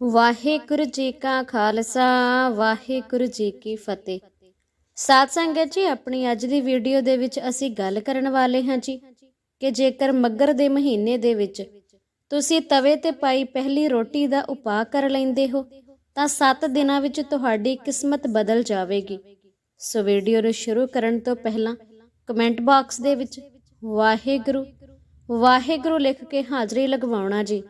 ਵਾਹਿਗੁਰੂ ਜੀ ਕਾ ਖਾਲਸਾ, ਵਾਹਿਗੁਰੂ ਜੀ ਕੀ ਫਤਿਹ। ਸਾਧ ਸੰਗਤ ਜੀ, ਆਪਣੀ ਅੱਜ ਦੀ ਵੀਡੀਓ ਦੇ ਵਿੱਚ ਅਸੀਂ ਗੱਲ ਕਰਨ ਵਾਲੇ ਹਾਂ ਜੀ ਕਿ ਜੇਕਰ ਮੱਗਰ ਦੇ ਮਹੀਨੇ ਦੇ ਵਿੱਚ ਤੁਸੀਂ ਤਵੇ ਤੇ ਪਾਈ ਪਹਿਲੀ ਰੋਟੀ ਦਾ ਉਪਾਅ ਕਰ ਲੈਂਦੇ ਹੋ, ਤਾਂ 7 ਦਿਨਾਂ ਵਿੱਚ ਤੁਹਾਡੀ ਕਿਸਮਤ ਬਦਲ ਜਾਵੇਗੀ। ਸੋ ਵੀਡੀਓ ਨੂੰ ਸ਼ੁਰੂ ਕਰਨ ਤੋਂ ਪਹਿਲਾਂ ਕਮੈਂਟ ਬਾਕਸ ਦੇ ਵਿੱਚ ਵਾਹਿਗੁਰੂ ਵਾਹਿਗੁਰੂ ਲਿਖ ਕੇ ਹਾਜ਼ਰੀ ਲਗਵਾਉਣਾ ਜੀ।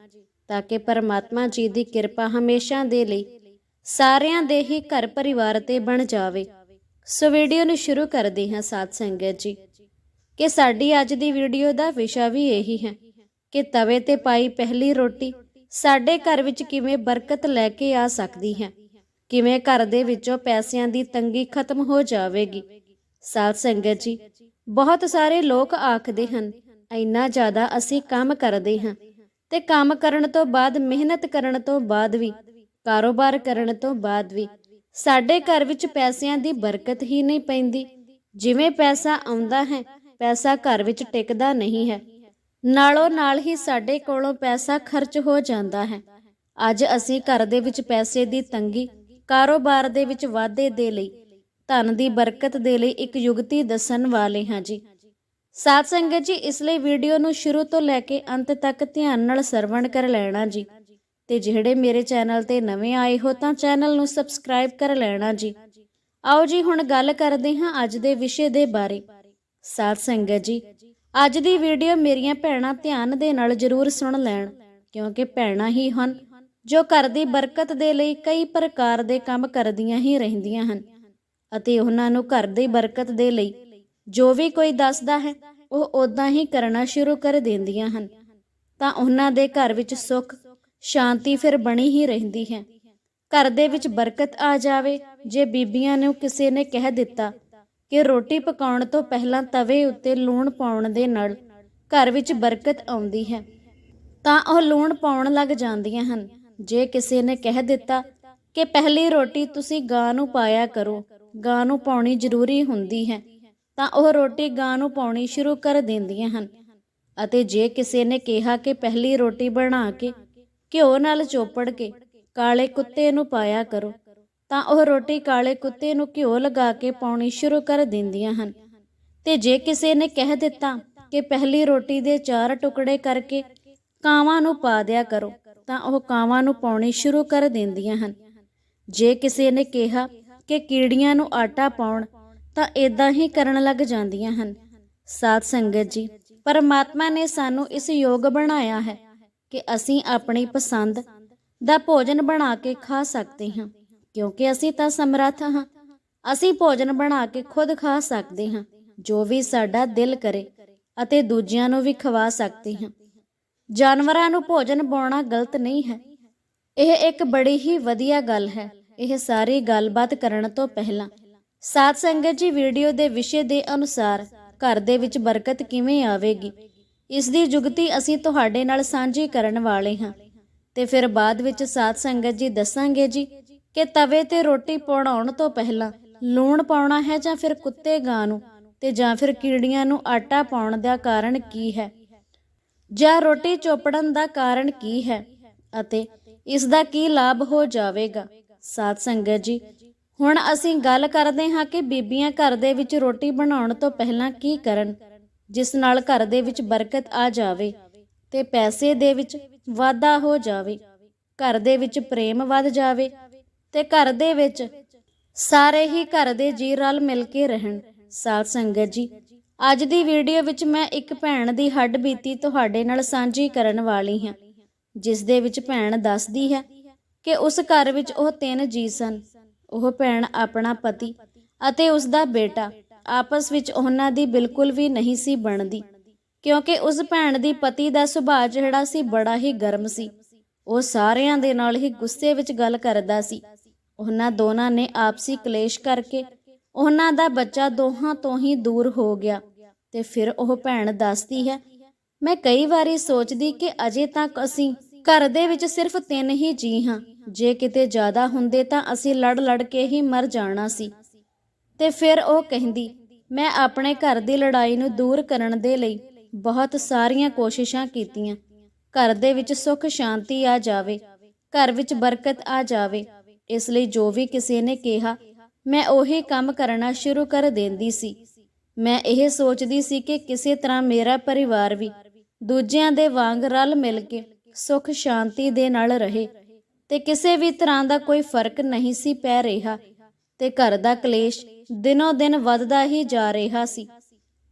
ਤਾਂ ਕਿ ਪਰਮਾਤਮਾ ਜੀ ਦੀ ਕਿਰਪਾ ਹਮੇਸ਼ਾ ਦੇ ਲਈ ਸਾਰਿਆਂ ਦੇ ਹੀ ਘਰ ਪਰਿਵਾਰ ਤੇ ਬਣ ਜਾਵੇ। ਸੋ ਵੀਡੀਓ ਨੂੰ ਸ਼ੁਰੂ ਕਰਦੇ ਹਾਂ ਸਾਧ ਸੰਗਤ ਜੀ। ਕਿ ਸਾਡੀ ਅੱਜ ਦੀ ਵੀਡੀਓ ਦਾ ਵਿਸ਼ਾ ਵੀ ਇਹੀ ਹੈ ਕਿ ਤਵੇ ਤੇ ਪਾਈ ਪਹਿਲੀ ਰੋਟੀ ਸਾਡੇ ਘਰ ਵਿੱਚ ਕਿਵੇਂ ਬਰਕਤ ਲੈ ਕੇ ਆ ਸਕਦੀ ਹੈ, ਕਿਵੇਂ ਘਰ ਦੇ ਵਿੱਚੋਂ ਪੈਸਿਆਂ ਦੀ ਤੰਗੀ ਖਤਮ ਹੋ ਜਾਵੇਗੀ। ਸਾਧ ਸੰਗਤ ਜੀ, ਬਹੁਤ ਸਾਰੇ ਲੋਕ ਆਖਦੇ ਹਨ, ਇੰਨਾ ਜ਼ਿਆਦਾ ਅਸੀਂ ਕੰਮ ਕਰਦੇ ਹਾਂ। ਤੇ ਕੰਮ ਕਰਨ ਤੋਂ ਬਾਅਦ, ਮਿਹਨਤ ਕਰਨ ਤੋਂ ਬਾਅਦ ਵੀ, ਕਾਰੋਬਾਰ ਕਰਨ ਤੋਂ ਬਾਅਦ ਵੀ, ਸਾਡੇ ਘਰ ਵਿੱਚ ਪੈਸਿਆਂ ਦੀ ਬਰਕਤ ਹੀ ਨਹੀਂ ਪੈਂਦੀ। ਜਿਵੇਂ ਪੈਸਾ ਆਉਂਦਾ ਹੈ, ਪੈਸਾ ਘਰ ਵਿੱਚ ਟਿਕਦਾ ਨਹੀਂ ਹੈ। ਨਾਲੋਂ ਨਾਲ ਹੀ ਸਾਡੇ ਕੋਲੋਂ ਪੈਸਾ ਖਰਚ ਹੋ ਜਾਂਦਾ ਹੈ। ਅੱਜ ਅਸੀਂ ਘਰ ਦੇ ਵਿੱਚ ਪੈਸੇ ਦੀ ਤੰਗੀ, ਕਾਰੋਬਾਰ ਦੇ ਵਿੱਚ ਵਾਧੇ ਦੇ ਲਈ, ਧਨ ਦੀ ਬਰਕਤ ਦੇ ਲਈ ਇੱਕ ਯੁਗਤੀ ਦੱਸਣ ਵਾਲੇ ਹਾਂ ਜੀ। ਸਾਧ ਸੰਗਤ ਜੀ, ਇਸ ਲਈ ਵੀਡੀਓ ਨੂੰ ਸ਼ੁਰੂ ਤੋਂ ਲੈ ਕੇ ਅੰਤ ਤੱਕ ਧਿਆਨ ਨਾਲ ਸਰਵਣ ਕਰ ਲੈਣਾ ਜੀ। ਤੇ ਜਿਹੜੇ ਮੇਰੇ ਚੈਨਲ ਤੇ ਨਵੇਂ ਆਏ ਹੋ ਤਾਂ ਚੈਨਲ ਨੂੰ ਸਬਸਕ੍ਰਾਈਬ ਕਰ ਲੈਣਾ ਜੀ। ਆਓ ਜੀ, ਹੁਣ ਗੱਲ ਕਰਦੇ ਹਾਂ ਅੱਜ ਦੇ ਵਿਸ਼ੇ ਦੇ ਬਾਰੇ। ਸਾਧ ਸੰਗਤ ਜੀ, ਅੱਜ ਦੀ ਵੀਡੀਓ ਮੇਰੀਆਂ ਭੈਣਾਂ ਧਿਆਨ ਦੇ ਨਾਲ ਜ਼ਰੂਰ ਸੁਣ ਲੈਣ, ਕਿਉਂਕਿ ਭੈਣਾਂ ਹੀ ਹਨ, ਜੋ ਘਰ ਦੀ ਬਰਕਤ ਦੇ ਲਈ ਕਈ ਪ੍ਰਕਾਰ ਦੇ ਕੰਮ ਕਰਦੀਆਂ ਹੀ ਰਹਿੰਦੀਆਂ ਹਨ। ਅਤੇ ਉਹਨਾਂ ਨੂੰ ਘਰ ਦੀ ਬਰਕਤ ਦੇ ਲਈ ਜੋ ਵੀ ਕੋਈ ਦੱਸਦਾ ਹੈ, ਉਹ ਉਦਾਂ ਹੀ ਕਰਨਾ ਸ਼ੁਰੂ ਕਰ ਦਿੰਦੀਆਂ ਹਨ। ਤਾਂ ਉਹਨਾਂ ਦੇ ਘਰ ਵਿੱਚ ਸੁੱਖ, ਸ਼ਾਂਤੀ ਫਿਰ ਬਣੀ ਹੀ ਰਹਿੰਦੀ ਹੈ। ਘਰ ਦੇ ਵਿੱਚ ਬਰਕਤ ਆ ਜਾਵੇ, ਜੇ ਬੀਬੀਆਂ ਨੂੰ ਕਿਸੇ ਨੇ ਕਹਿ ਦਿੱਤਾ ਕਿ ਰੋਟੀ ਪਕਾਉਣ ਤੋਂ ਪਹਿਲਾਂ ਤਵੇ ਉੱਤੇ ਲੂਣ ਪਾਉਣ ਦੇ ਨਾਲ ਘਰ ਵਿੱਚ ਬਰਕਤ ਆਉਂਦੀ ਹੈ, ਤਾਂ ਉਹ ਲੂਣ ਪਾਉਣ ਲੱਗ ਜਾਂਦੀਆਂ ਹਨ। ਜੇ ਕਿਸੇ ਨੇ ਕਹਿ ਦਿੱਤਾ ਕਿ ਪਹਿਲੀ ਰੋਟੀ ਤੁਸੀਂ ਗਾਂ ਨੂੰ ਪਾਇਆ ਕਰੋ, ਗਾਂ ਨੂੰ ਪਾਉਣੀ ਜ਼ਰੂਰੀ ਹੁੰਦੀ ਹੈ ਤਾਂ ਉਹ ਰੋਟੀ ਗਾਂ ਨੂੰ ਪਾਉਣੀ ਸ਼ੁਰੂ ਕਰ ਦਿੰਦੀਆਂ ਹਨ। ਅਤੇ ਜੇ ਕਿਸੇ ਨੇ ਕਿਹਾ ਕਿ ਪਹਿਲੀ ਰੋਟੀ ਬਣਾ ਕੇ ਘਿਓ ਨਾਲ ਚੋਪੜ ਕੇ ਕਾਲੇ ਕੁੱਤੇ ਨੂੰ ਪਾਇਆ ਕਰੋ, ਤਾਂ ਉਹ ਰੋਟੀ ਕਾਲੇ ਕੁੱਤੇ ਨੂੰ ਘਿਓ ਲਗਾ ਕੇ ਪਾਉਣੀ ਸ਼ੁਰੂ ਕਰ ਦਿੰਦੀਆਂ ਹਨ। ਤੇ ਜੇ ਕਿਸੇ ਨੇ ਕਹਿ ਦਿੱਤਾ ਕਿ ਪਹਿਲੀ ਰੋਟੀ ਦੇ ਚਾਰ ਟੁਕੜੇ ਕਰਕੇ ਕਾਵਾਂ ਨੂੰ ਪਾ ਦਿਆ ਕਰੋ, ਤਾਂ ਉਹ ਕਾਵਾਂ ਨੂੰ ਪਾਉਣੀ ਸ਼ੁਰੂ ਕਰ ਦਿੰਦੀਆਂ ਹਨ। ਜੇ ਕਿਸੇ ਨੇ ਕਿਹਾ ਕਿ ਕੀੜੀਆਂ ਨੂੰ ਆਟਾ ਪਾਉਣ ਤਾਂ ਇਦਾਂ ਹੀ ਕਰਨ ਲੱਗ ਜਾਂਦੀਆਂ ਹਨ। ਸਾਧ ਸੰਗਤ ਜੀ, ਪਰਮਾਤਮਾ ਨੇ ਸਾਨੂੰ ਇਸ ਯੋਗ ਬਣਾਇਆ ਹੈ ਕਿ ਅਸੀਂ ਆਪਣੀ ਪਸੰਦ ਦਾ ਭੋਜਨ ਬਣਾ ਕੇ ਖਾ ਸਕਦੇ ਹਾਂ, ਕਿਉਂਕਿ ਅਸੀਂ ਤਾਂ ਸਮਰੱਥ ਹਾਂ। ਅਸੀਂ ਭੋਜਨ ਬਣਾ ਕੇ ਖੁਦ ਖਾ ਸਕਦੇ ਹਾਂ, ਜੋ ਵੀ ਸਾਡਾ ਦਿਲ ਕਰੇ ਅਤੇ ਦੂਜਿਆਂ ਨੂੰ ਵੀ ਖਵਾ ਸਕਦੇ ਹਾਂ। ਜਾਨਵਰਾਂ ਨੂੰ ਭੋਜਨ ਪਾਉਣਾ ਗਲਤ ਨਹੀਂ ਹੈ। ਇਹ ਇੱਕ ਬੜੀ ਹੀ ਵਧੀਆ ਗੱਲ ਹੈ। ਇਹ ਸਾਰੀ ਗੱਲਬਾਤ ਕਰਨ ਤੋਂ ਪਹਿਲਾਂ ਸਾਧ ਸੰਗਤ ਜੀ ਵੀਡੀਓ ਦੇ ਵਿਸ਼ੇ ਦੇ ਅਨੁਸਾਰ ਘਰ ਦੇ ਵਿੱਚ ਬਰਕਤ ਕਿਵੇਂ ਆਵੇਗੀ? ਇਸ ਦੀ ਜੁਗਤੀ ਅਸੀਂ ਤੁਹਾਡੇ ਨਾਲ ਸਾਂਝੀ ਕਰਨ ਵਾਲੇ ਹਾਂ। ਤੇ ਫਿਰ ਬਾਅਦ ਵਿੱਚ ਸਾਧ ਸੰਗਤ ਜੀ ਦੱਸਾਂਗੇ ਜੀ ਕਿ ਤਵੇ ਤੇ ਰੋਟੀ ਪਾਉਣ ਤੋਂ ਪਹਿਲਾਂ ਲੂਣ ਪਾਉਣਾ ਹੈ ਜਾਂ ਫਿਰ ਕੁੱਤੇ ਗਾਂ ਨੂੰ ਤੇ ਜਾਂ ਫਿਰ ਕੀੜੀਆਂ ਨੂੰ ਆਟਾ ਪਾਉਣ ਦਾ ਕਾਰਨ ਕੀ ਹੈ? ਜਾਂ ਰੋਟੀ ਚੋਪੜਨ ਦਾ ਕਾਰਨ ਕੀ ਹੈ? ਅਤੇ ਇਸ ਦਾ ਕੀ ਲਾਭ ਹੋ ਜਾਵੇਗਾ? ਸਾਧ ਸੰਗਤ ਜੀ ਹੁਣ ਅਸੀਂ ਗੱਲ ਕਰਦੇ ਹਾਂ ਕਿ ਬੀਬੀਆਂ ਘਰ ਦੇ ਵਿੱਚ ਰੋਟੀ ਬਣਾਉਣ ਤੋਂ ਪਹਿਲਾਂ ਕੀ ਕਰਨ, ਜਿਸ ਨਾਲ ਘਰ ਦੇ ਵਿੱਚ ਬਰਕਤ ਆ ਜਾਵੇ ਤੇ ਪੈਸੇ ਦੇ ਵਿੱਚ ਵਾਧਾ ਹੋ ਜਾਵੇ, ਘਰ ਦੇ ਵਿੱਚ ਪ੍ਰੇਮ ਵੱਧ ਜਾਵੇ ਤੇ ਘਰ ਦੇ ਵਿੱਚ ਸਾਰੇ ਹੀ ਘਰ ਦੇ ਜੀ ਰਲ ਮਿਲ ਕੇ ਰਹਿਣ। ਸਾਧ ਸੰਗਤ ਜੀ, ਅੱਜ ਦੀ ਵੀਡੀਓ ਵਿੱਚ ਮੈਂ ਇੱਕ ਭੈਣ ਦੀ ਹੱਡ ਬੀਤੀ ਤੁਹਾਡੇ ਨਾਲ ਸਾਂਝੀ ਕਰਨ ਵਾਲੀ ਹਾਂ, ਜਿਸ ਦੇ ਵਿੱਚ ਭੈਣ ਦੱਸਦੀ ਹੈ ਕਿ ਉਸ ਘਰ ਵਿੱਚ ਉਹ ਤਿੰਨ ਜੀ ਸਨ। ਉਹ ਭੈਣ ਆਪਣਾ ਪਤੀ ਅਤੇ ਉਸ ਦਾ ਬੇਟਾ ਆਪਸ ਵਿੱਚ ਉਹਨਾਂ ਦੀ ਬਿਲਕੁਲ ਵੀ ਨਹੀਂ ਸੀ ਬਣਦੀ, ਕਿਉਂਕਿ ਉਸ ਭੈਣ ਦੀ ਪਤੀ ਦਾ ਸੁਭਾਅ ਜਿਹੜਾ ਸੀ ਬੜਾ ਹੀ ਗਰਮ ਸੀ। ਉਹ ਸਾਰਿਆਂ ਦੇ ਨਾਲ ਹੀ ਗੁੱਸੇ ਵਿੱਚ ਗੱਲ ਕਰਦਾ ਸੀ। ਉਹਨਾਂ ਦੋਨਾਂ ਨੇ ਆਪਸੀ ਕਲੇਸ਼ ਕਰਕੇ ਉਹਨਾਂ ਦਾ ਬੱਚਾ ਦੋਹਾਂ ਤੋਂ ਹੀ ਦੂਰ ਹੋ ਗਿਆ ਤੇ ਫਿਰ ਉਹ ਭੈਣ ਦੱਸਦੀ ਹੈ, ਮੈਂ ਕਈ ਵਾਰੀ ਸੋਚਦੀ ਕਿ ਅਜੇ ਤੱਕ ਅਸੀਂ ਘਰ ਦੇ ਵਿੱਚ ਸਿਰਫ ਤਿੰਨ ਹੀ ਜੀ ਹਾਂ। ਜੇ ਕਿਤੇ ਜ਼ਿਆਦਾ ਹੁੰਦੇ ਤਾਂ ਅਸੀਂ ਲੜ ਲੜ ਕੇ ਹੀ ਮਰ ਜਾਣਾ ਸੀ। ਤੇ ਫਿਰ ਉਹ ਕਹਿੰਦੀ, ਮੈਂ ਆਪਣੇ ਘਰ ਦੀ ਲੜਾਈ ਨੂੰ ਦੂਰ ਕਰਨ ਦੇ ਲਈ ਬਹੁਤ ਸਾਰੀਆਂ ਕੋਸ਼ਿਸ਼ਾਂ ਕੀਤੀਆਂ। ਘਰ ਦੇ ਵਿੱਚ ਸੁੱਖ, ਸ਼ਾਂਤੀ ਆ ਜਾਵੇ। ਘਰ ਵਿੱਚ ਬਰਕਤ ਆ ਜਾਵੇ। ਇਸ ਲਈ ਜੋ ਵੀ ਕਿਸੇ ਨੇ ਕਿਹਾ, ਮੈਂ ਉਹੀ ਕੰਮ ਕਰਨਾ ਸ਼ੁਰੂ ਕਰ ਦਿੰਦੀ ਸੀ। ਮੈਂ ਇਹ ਸੋਚਦੀ ਸੀ ਕਿ ਕਿਸੇ ਤਰ੍ਹਾਂ ਮੇਰਾ ਪਰਿਵਾਰ ਵੀ ਦੂਜਿਆਂ ਦੇ ਵਾਂਗ ਰਲ ਮਿਲ ਕੇ ਸੁਖ ਸ਼ਾਂਤੀ ਦੇ ਨਾਲ ਰਹੇ। ਤੇ ਕਿਸੇ ਵੀ ਤਰ੍ਹਾਂ ਦਾ ਕੋਈ ਫ਼ਰਕ ਨਹੀਂ ਸੀ ਪੈ ਰਿਹਾ। ਤੇ ਘਰ ਦਾ ਕਲੇਸ਼ ਦਿਨੋ ਦਿਨ ਵੱਧਦਾ ਹੀ ਜਾ ਰਿਹਾ ਸੀ।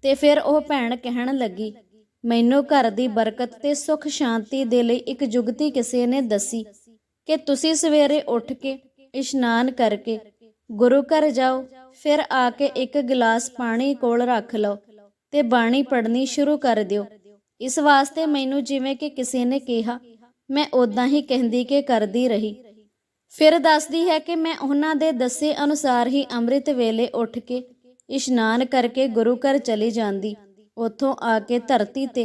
ਤੇ ਫਿਰ ਉਹ ਭੈਣ ਕਹਿਣ ਲੱਗੀ, ਮੈਨੂੰ ਘਰ ਦੀ ਬਰਕਤ ਤੇ ਸੁਖ ਸ਼ਾਂਤੀ ਦੇ ਲਈ ਇੱਕ ਜੁਗਤੀ ਕਿਸੇ ਨੇ ਦੱਸੀ ਕਿ ਤੁਸੀਂ ਸਵੇਰੇ ਉੱਠ ਕੇ ਇਸ਼ਨਾਨ ਕਰਕੇ ਗੁਰੂ ਘਰ ਜਾਓ, ਫਿਰ ਆ ਕੇ ਇੱਕ ਗਿਲਾਸ ਪਾਣੀ ਕੋਲ ਰੱਖ ਲਓ ਤੇ ਬਾਣੀ ਪੜ੍ਹਨੀ ਸ਼ੁਰੂ ਕਰ ਦਿਓ। ਇਸ ਵਾਸਤੇ ਮੈਨੂੰ ਜਿਵੇਂ ਕਿ ਕਿਸੇ ਨੇ ਕਿਹਾ, ਮੈਂ ਉਦਾਂ ਹੀ ਕਹਿੰਦੀ ਕਿ ਕਰਦੀ ਰਹੀ। ਫਿਰ ਦੱਸਦੀ ਹੈ ਕਿ ਮੈਂ ਉਹਨਾਂ ਦੇ ਦੱਸੇ ਅਨੁਸਾਰ ਹੀ ਅੰਮ੍ਰਿਤ ਵੇਲੇ ਉੱਠ ਕੇ ਇਸ਼ਨਾਨ ਕਰਕੇ ਗੁਰੂ ਘਰ ਚਲੀ ਜਾਂਦੀ। ਉੱਥੋਂ ਆ ਕੇ ਧਰਤੀ ਤੇ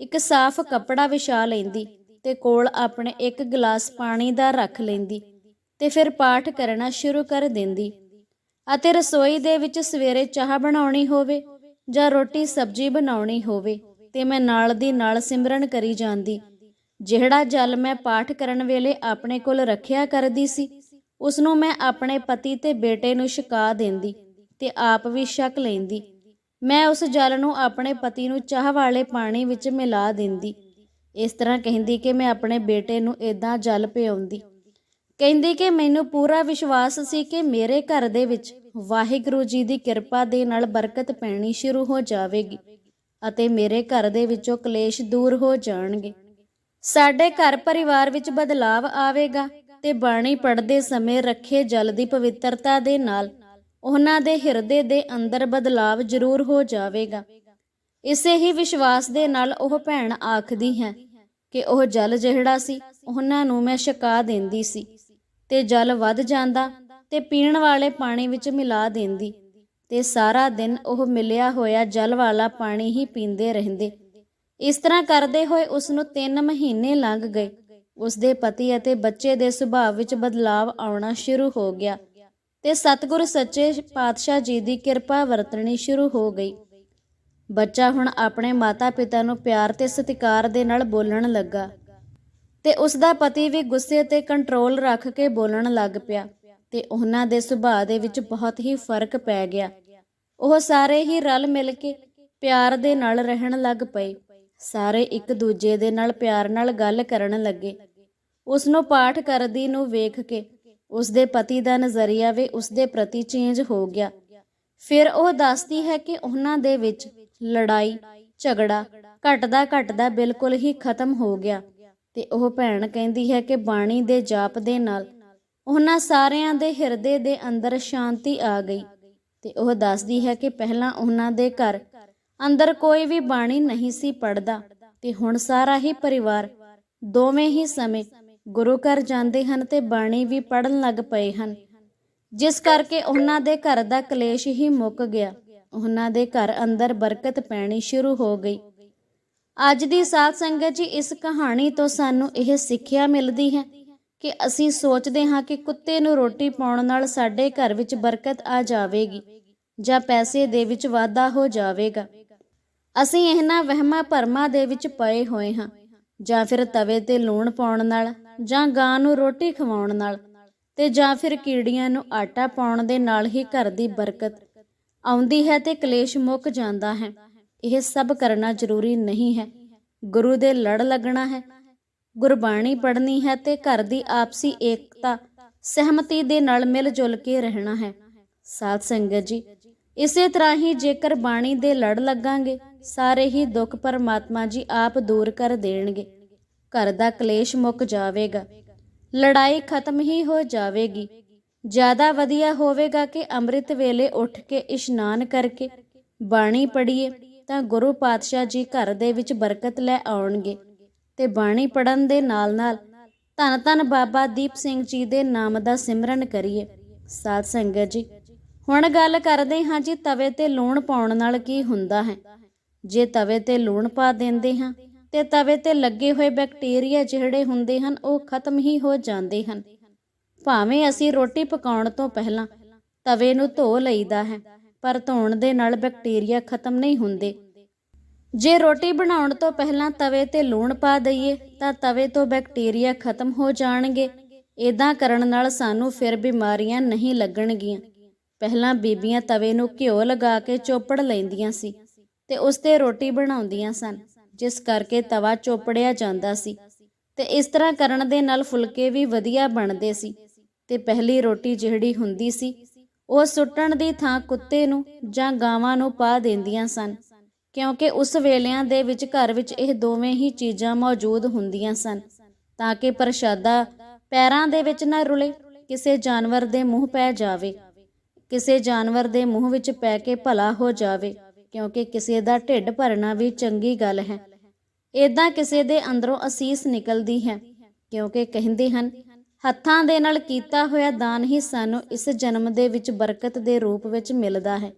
ਇੱਕ ਸਾਫ਼ ਕੱਪੜਾ ਵਿਛਾ ਲੈਂਦੀ ਤੇ ਕੋਲ ਆਪਣੇ ਇੱਕ ਗਲਾਸ ਪਾਣੀ ਦਾ ਰੱਖ ਲੈਂਦੀ ਤੇ ਫਿਰ ਪਾਠ ਕਰਨਾ ਸ਼ੁਰੂ ਕਰ ਦਿੰਦੀ। ਅਤੇ ਰਸੋਈ ਦੇ ਵਿੱਚ ਸਵੇਰੇ ਚਾਹ ਬਣਾਉਣੀ ਹੋਵੇ ਜਾਂ ਰੋਟੀ ਸਬਜ਼ੀ ਬਣਾਉਣੀ ਹੋਵੇ ਤੇ ਮੈਂ ਨਾਲ ਦੀ ਨਾਲ ਸਿਮਰਨ ਕਰੀ ਜਾਂਦੀ। ਜਿਹੜਾ ਜਲ ਮੈਂ ਪਾਠ ਕਰਨ ਵੇਲੇ ਆਪਣੇ ਕੋਲ ਰੱਖਿਆ ਕਰਦੀ ਸੀ ਉਸ ਨੂੰ ਮੈਂ ਆਪਣੇ ਪਤੀ ਤੇ ਬੇਟੇ ਨੂੰ ਛਕਾ ਦਿੰਦੀ ਤੇ ਆਪ ਵੀ ਛਕ ਲੈਂਦੀ। ਮੈਂ ਉਸ ਜਲ ਨੂੰ ਆਪਣੇ ਪਤੀ ਨੂੰ ਚਾਹ ਵਾਲੇ ਪਾਣੀ ਵਿੱਚ ਮਿਲਾ ਦਿੰਦੀ। ਇਸ ਤਰ੍ਹਾਂ ਕਹਿੰਦੀ ਕਿ ਮੈਂ ਆਪਣੇ ਬੇਟੇ ਨੂੰ ਇਦਾਂ ਜਲ ਪਿਆਉਂਦੀ। ਕਹਿੰਦੀ ਕਿ ਮੈਨੂੰ ਪੂਰਾ ਵਿਸ਼ਵਾਸ ਸੀ ਕਿ ਮੇਰੇ ਘਰ ਦੇ ਵਿੱਚ ਵਾਹਿਗੁਰੂ ਜੀ ਦੀ ਕਿਰਪਾ ਦੇ ਨਾਲ ਬਰਕਤ ਪੈਣੀ ਸ਼ੁਰੂ ਹੋ ਜਾਵੇਗੀ। ਅਤੇ ਮੇਰੇ ਘਰ ਦੇ ਵਿੱਚੋਂ ਕਲੇਸ਼ ਦੂਰ ਹੋ ਜਾਣਗੇ। ਸਾਡੇ ਘਰ ਪਰਿਵਾਰ ਵਿੱਚ ਬਦਲਾਵ ਆਵੇਗਾ ਤੇ ਬਾਣੀ ਪੜ੍ਹਦੇ ਸਮੇਂ ਰੱਖੇ ਜਲ ਦੀ ਪਵਿੱਤਰਤਾ ਦੇ ਨਾਲ ਉਹਨਾਂ ਦੇ ਹਿਰਦੇ ਦੇ ਅੰਦਰ ਬਦਲਾਵ ਜ਼ਰੂਰ ਹੋ ਜਾਵੇਗਾ। ਇਸੇ ਹੀ ਵਿਸ਼ਵਾਸ ਦੇ ਨਾਲ ਉਹ ਭੈਣ ਆਖਦੀ ਹੈ ਕਿ ਉਹ ਜਲ ਜਿਹੜਾ ਸੀ, ਉਹਨਾਂ ਨੂੰ ਮੈਂ ਛਕਾ ਦਿੰਦੀ ਸੀ ਤੇ ਜਲ ਵੱਧ ਜਾਂਦਾ ਤੇ ਪੀਣ ਵਾਲੇ ਪਾਣੀ ਵਿੱਚ ਮਿਲਾ ਦਿੰਦੀ। ਤੇ ਸਾਰਾ ਦਿਨ ਉਹ ਮਿਲਿਆ ਹੋਇਆ ਜਲ ਵਾਲਾ ਪਾਣੀ ਹੀ ਪੀਂਦੇ ਰਹਿੰਦੇ। ਇਸ ਤਰ੍ਹਾਂ ਕਰਦੇ ਹੋਏ ਉਸ ਨੂੰ 3 ਮਹੀਨੇ ਲੰਘ ਗਏ। ਉਸ ਦੇ ਪਤੀ ਅਤੇ ਬੱਚੇ ਦੇ ਸੁਭਾਅ ਵਿੱਚ ਬਦਲਾਵ ਆਉਣਾ ਸ਼ੁਰੂ ਹੋ ਗਿਆ ਤੇ ਸਤਿਗੁਰ ਸੱਚੇ ਪਾਤਸ਼ਾਹ ਜੀ ਦੀ ਕਿਰਪਾ ਵਰਤਣੀ ਸ਼ੁਰੂ ਹੋ ਗਈ। ਬੱਚਾ ਹੁਣ ਆਪਣੇ ਮਾਤਾ-ਪਿਤਾ ਨੂੰ ਪਿਆਰ ਤੇ ਸਤਿਕਾਰ ਦੇ ਨਾਲ ਬੋਲਣ ਲੱਗਾ ਤੇ ਉਸ ਦਾ ਪਤੀ ਵੀ ਗੁੱਸੇ ਤੇ ਕੰਟਰੋਲ ਰੱਖ ਕੇ ਬੋਲਣ ਲੱਗ ਪਿਆ ਤੇ ਉਹਨਾਂ ਦੇ ਸੁਭਾਅ ਦੇ ਵਿੱਚ ਬਹੁਤ ਹੀ ਫ਼ਰਕ ਪੈ ਗਿਆ। ਉਹ ਸਾਰੇ ਹੀ ਰਲ ਮਿਲ ਕੇ ਪਿਆਰ ਦੇ ਨਾਲ ਰਹਿਣ ਲੱਗ ਪਏ। ਸਾਰੇ ਇੱਕ ਦੂਜੇ ਦੇ ਨਾਲ ਪਿਆਰ ਨਾਲ ਗੱਲ ਕਰਨ ਲੱਗੇ। ਉਸ ਨੂੰ ਪਾਠ ਕਰਦੀ ਨੂੰ ਵੇਖ ਕੇ ਉਸ ਦੇ ਪਤੀ ਦਾ ਨਜ਼ਰੀਆ ਵੀ ਉਸ ਦੇ ਪ੍ਰਤੀ ਚੇਂਜ ਹੋ ਗਿਆ। ਫਿਰ ਉਹ ਦੱਸਦੀ ਹੈ ਕਿ ਉਹਨਾਂ ਦੇ ਵਿੱਚ ਲੜਾਈ, ਝਗੜਾ ਘਟਦਾ ਘਟਦਾ ਬਿਲਕੁਲ ਹੀ ਖਤਮ ਹੋ ਗਿਆ ਤੇ ਉਹ ਭੈਣ ਕਹਿੰਦੀ ਹੈ ਕਿ ਬਾਣੀ ਦੇ ਜਾਪ ਦੇ ਨਾਲ ਉਹਨਾਂ ਸਾਰਿਆਂ ਦੇ ਹਿਰਦੇ ਦੇ ਅੰਦਰ ਸ਼ਾਂਤੀ ਆ ਗਈ। ਤੇ ਉਹ ਦੱਸਦੀ ਹੈ ਕਿ ਪਹਿਲਾਂ ਉਹਨਾਂ ਦੇ ਘਰ ਅੰਦਰ ਕੋਈ ਵੀ ਬਾਣੀ ਨਹੀਂ ਸੀ ਪੜਦਾ ਤੇ ਹੁਣ ਸਾਰਾ ਹੀ ਪਰਿਵਾਰ ਦੋਵੇਂ ਹੀ ਸਮੇਂ ਗੁਰੂ ਘਰ ਜਾਂਦੇ ਹਨ ਤੇ ਬਾਣੀ ਵੀ ਪੜਨ ਲੱਗ ਪਏ ਹਨ। ਜਿਸ ਕਰਕੇ ਉਹਨਾਂ ਦੇ ਘਰ ਦਾ ਕਲੇਸ਼ ਹੀ ਮੁੱਕ ਗਿਆ। ਉਹਨਾਂ ਦੇ ਘਰ ਅੰਦਰ ਬਰਕਤ ਪੈਣੀ ਸ਼ੁਰੂ ਹੋ ਗਈ। ਅੱਜ ਦੀ ਸਾਧ ਸੰਗਤ ਜੀ, ਇਸ ਕਹਾਣੀ ਤੋਂ ਸਾਨੂੰ ਇਹ ਸਿੱਖਿਆ ਮਿਲਦੀ ਹੈ ਕਿ ਅਸੀਂ ਸੋਚਦੇ ਹਾਂ ਕਿ ਕੁੱਤੇ ਨੂੰ ਰੋਟੀ ਪਾਉਣ ਨਾਲ ਸਾਡੇ ਘਰ ਵਿੱਚ ਬਰਕਤ ਆ ਜਾਵੇਗੀ ਜਾਂ ਪੈਸੇ ਦੇ ਵਿੱਚ ਵਾਧਾ ਹੋ ਜਾਵੇਗਾ। ਅਸੀਂ ਇਹਨਾਂ ਵਹਿਮਾਂ ਭਰਮਾਂ ਦੇ ਵਿੱਚ ਪਏ ਹੋਏ ਹਾਂ ਜਾਂ ਫਿਰ ਤਵੇ ਤੇ ਲੂਣ ਪਾਉਣ ਨਾਲ ਜਾਂ ਗਾਂ ਨੂੰ ਰੋਟੀ ਖਵਾਉਣ ਨਾਲ ਤੇ ਜਾਂ ਫਿਰ ਕੀੜੀਆਂ ਨੂੰ ਆਟਾ ਪਾਉਣ ਦੇ ਨਾਲ ਹੀ ਘਰ ਦੀ ਬਰਕਤ। ਆਉਂਦੀ ਹੈ ਤੇ ਕਲੇਸ਼ ਮੁੱਕ ਜਾਂਦਾ ਹੈ। ਇਹ ਸਭ ਕਰਨਾ ਜ਼ਰੂਰੀ ਨਹੀਂ ਹੈ। ਗੁਰੂ ਦੇ ਲੜ ਲੱਗਣਾ ਹੈ। ਗੁਰਬਾਣੀ ਪੜ੍ਹਨੀ ਹੈ ਤੇ ਘਰ ਦੀ ਆਪਸੀ ਏਕਤਾ, ਸਹਿਮਤੀ ਦੇ ਨਾਲ ਮਿਲ ਜੁਲ ਕੇ ਰਹਿਣਾ ਹੈ। ਸਾਧ ਸੰਗਤ ਜੀ, ਇਸੇ ਤਰ੍ਹਾਂ ਹੀ ਜੇਕਰ ਬਾਣੀ ਦੇ ਲੜ ਲੱਗਾਂਗੇ, ਸਾਰੇ ਹੀ ਦੁੱਖ ਪਰਮਾਤਮਾ ਜੀ ਆਪ ਦੂਰ ਕਰ ਦੇਣਗੇ। ਘਰ ਦਾ ਕਲੇਸ਼ ਮੁੱਕ ਜਾਵੇਗਾ, ਲੜਾਈ ਖਤਮ ਹੀ ਹੋ ਜਾਵੇਗੀ। ਜ਼ਿਆਦਾ ਵਧੀਆ ਹੋਵੇਗਾ ਕਿ ਅੰਮ੍ਰਿਤ ਵੇਲੇ ਉੱਠ ਕੇ ਇਸ਼ਨਾਨ ਕਰਕੇ ਬਾਣੀ ਪੜ੍ਹੀਏ ਤਾਂ ਗੁਰੂ ਪਾਤਸ਼ਾਹ ਜੀ ਘਰ ਦੇ ਵਿੱਚ ਬਰਕਤ ਲੈ ਆਉਣਗੇ। ਤੇ ਬਾਣੀ ਪੜਨ ਦੇ ਨਾਲ-ਨਾਲ ਧੰਨ ਧੰਨ ਬਾਬਾ ਦੀਪ ਸਿੰਘ ਜੀ ਦੇ ਨਾਮ ਦਾ ਸਿਮਰਨ ਕਰੀਏ। ਸਾਧ ਸੰਗਤ ਜੀ, ਹੁਣ ਗੱਲ ਕਰਦੇ ਹਾਂ ਜੀ ਤਵੇ ਤੇ ਲੂਣ ਪਾਉਣ ਨਾਲ ਕੀ ਹੁੰਦਾ ਹੈ? ਜੇ ਤਵੇ ਤੇ ਲੂਣ ਪਾ ਦਿੰਦੇ ਹਾਂ ਤੇ ਤਵੇ ਤੇ ਲੱਗੇ ਹੋਏ ਬੈਕਟੀਰੀਆ ਜਿਹੜੇ ਹੁੰਦੇ ਹਨ ਉਹ ਖਤਮ ਹੀ ਹੋ ਜਾਂਦੇ ਹਨ। ਭਾਵੇਂ ਅਸੀਂ ਰੋਟੀ ਪਕਾਉਣ ਤੋਂ ਪਹਿਲਾਂ ਤਵੇ ਨੂੰ ਧੋ ਲਈਦਾ ਹੈ, ਪਰ ਧੋਣ ਦੇ ਨਾਲ ਬੈਕਟੀਰੀਆ ਖਤਮ ਨਹੀਂ ਹੁੰਦੇ। ਜੇ ਰੋਟੀ ਬਣਾਉਣ ਤੋਂ ਪਹਿਲਾਂ ਤਵੇ ਤੇ ਲੂਣ ਪਾ ਦਈਏ, ਤਾਂ ਤਵੇ ਤੋਂ ਬੈਕਟੀਰੀਆ ਖਤਮ ਹੋ ਜਾਣਗੇ। ਇਦਾਂ ਕਰਨ ਨਾਲ ਸਾਨੂੰ ਫਿਰ ਬਿਮਾਰੀਆਂ ਨਹੀਂ ਲੱਗਣਗੀਆਂ। ਪਹਿਲਾਂ ਬੀਬੀਆਂ ਤਵੇ ਨੂੰ ਘਿਓ ਲਗਾ ਕੇ ਚੋਪੜ ਲੈਂਦੀਆਂ ਸੀ ਤੇ ਉਸ ਤੇ ਰੋਟੀ ਬਣਾਉਂਦੀਆਂ ਸਨ, ਜਿਸ ਕਰਕੇ ਤਵਾ ਚੋਪੜਿਆ ਜਾਂਦਾ ਸੀ। ਤੇ ਇਸ ਤਰ੍ਹਾਂ ਕਰਨ ਦੇ ਨਾਲ ਫੁਲਕੇ ਵੀ ਵਧੀਆ ਬਣਦੇ ਸੀ। ਤੇ ਪਹਿਲੀ ਰੋਟੀ ਜਿਹੜੀ ਹੁੰਦੀ ਸੀ, ਉਹ ਸੁੱਟਣ ਦੀ ਥਾਂ ਕੁੱਤੇ ਨੂੰ ਜਾਂ ਗਾਵਾਂ ਨੂੰ ਪਾ ਦਿੰਦੀਆਂ ਸਨ। ਕਿਉਂਕਿ ਉਸ ਵੇਲਿਆਂ ਦੇ ਵਿੱਚ ਘਰ ਵਿੱਚ ਇਹ ਦੋਵੇਂ ਹੀ ਚੀਜ਼ਾਂ ਮੌਜੂਦ ਹੁੰਦੀਆਂ ਸਨ, ਤਾਂ ਕਿ ਪ੍ਰਸ਼ਾਦਾ ਪੈਰਾਂ ਦੇ ਵਿੱਚ ਨਾ ਰੁਲੇ, ਕਿਸੇ ਜਾਨਵਰ ਦੇ ਮੂੰਹ ਪੈ ਜਾਵੇ, ਕਿਸੇ ਜਾਨਵਰ ਦੇ ਮੂੰਹ ਵਿੱਚ ਪੈ ਕੇ ਭਲਾ ਹੋ ਜਾਵੇ, ਕਿਉਂਕਿ ਕਿਸੇ ਦਾ ਢਿੱਡ ਭਰਨਾ ਵੀ ਚੰਗੀ ਗੱਲ ਹੈ। ਇਦਾਂ ਕਿਸੇ ਦੇ ਅੰਦਰੋਂ ਅਸੀਸ ਨਿਕਲਦੀ ਹੈ, ਕਿਉਂਕਿ ਕਹਿੰਦੇ ਹਨ, ਹੱਥਾਂ ਦੇ ਨਾਲ ਕੀਤਾ ਹੋਇਆ ਦਾਨ ਹੀ ਸਾਨੂੰ ਇਸ ਜਨਮ ਦੇ ਵਿੱਚ ਬਰਕਤ ਦੇ ਰੂਪ ਵਿੱਚ ਮਿਲਦਾ ਹੈ।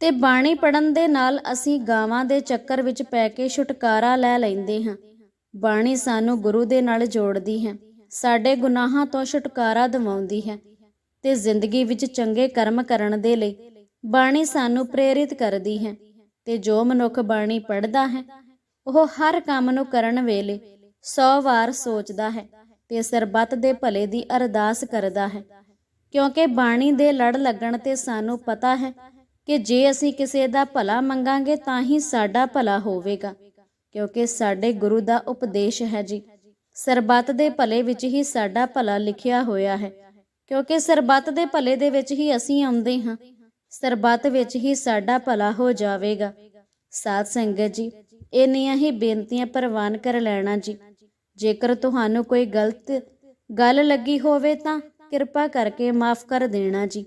ਤੇ ਬਾਣੀ ਪੜਨ ਦੇ ਨਾਲ ਅਸੀਂ ਗਾਵਾਂ ਦੇ ਚੱਕਰ ਵਿੱਚ ਪੈ ਕੇ ਛੁਟਕਾਰਾ ਲੈ ਲੈਂਦੇ ਹਾਂ। ਬਾਣੀ ਸਾਨੂੰ ਗੁਰੂ ਦੇ ਨਾਲ ਜੋੜਦੀ ਹੈ। ਸਾਡੇ ਗੁਨਾਹਾਂ ਤੋਂ ਛੁਟਕਾਰਾ ਦਿਵਾਉਂਦੀ ਹੈ ਤੇ ਜ਼ਿੰਦਗੀ ਵਿੱਚ ਚੰਗੇ ਕਰਮ ਕਰਨ ਦੇ ਲਈ ਬਾਣੀ ਸਾਨੂੰ ਪ੍ਰੇਰਿਤ ਕਰਦੀ ਹੈ ਤੇ ਜੋ ਮਨੁੱਖ ਬਾਣੀ ਪੜ੍ਹਦਾ ਹੈ, ਉਹ ਹਰ ਕੰਮ ਨੂੰ ਕਰਨ ਵੇਲੇ 100 ਵਾਰ ਸੋਚਦਾ ਹੈ ਤੇ ਸਰਬੱਤ ਦੇ ਭਲੇ ਦੀ ਅਰਦਾਸ ਕਰਦਾ ਹੈ। ਕਿਉਂਕਿ ਬਾਣੀ ਦੇ ਲੜ ਲੱਗਣ ਤੇ ਸਾਨੂੰ ਪਤਾ ਹੈ ਕਿ ਜੇ ਅਸੀਂ ਕਿਸੇ ਦਾ ਭਲਾ ਮੰਗਾਂਗੇ ਤਾਂ ਹੀ ਸਾਡਾ ਭਲਾ ਹੋਵੇਗਾ। ਕਿਉਂਕਿ ਸਾਡੇ ਗੁਰੂ ਦਾ ਉਪਦੇਸ਼ ਹੈ ਜੀ। ਸਰਬੱਤ ਦੇ ਭਲੇ ਵਿੱਚ ਹੀ ਸਾਡਾ ਭਲਾ ਲਿਖਿਆ ਹੋਇਆ ਹੈ। ਕਿਉਂਕਿ ਸਰਬੱਤ ਦੇ ਭਲੇ ਦੇ ਵਿੱਚ ਹੀ ਅਸੀਂ ਆਉਂਦੇ ਹਾਂ। ਸਰਬੱਤ ਵਿੱਚ ਹੀ ਸਾਡਾ ਭਲਾ ਹੋ ਜਾਵੇਗਾ। ਸਾਧ ਸੰਗਤ ਜੀ, ਇੰਨੀਆਂ ਹੀ ਬੇਨਤੀਆਂ ਪ੍ਰਵਾਨ ਕਰ ਲੈਣਾ ਜੀ। ਜੇਕਰ ਤੁਹਾਨੂੰ ਕੋਈ ਗਲਤ ਗੱਲ ਲੱਗੀ ਹੋਵੇ ਤਾਂ ਕਿਰਪਾ ਕਰਕੇ ਮਾਫ ਕਰ ਦੇਣਾ ਜੀ।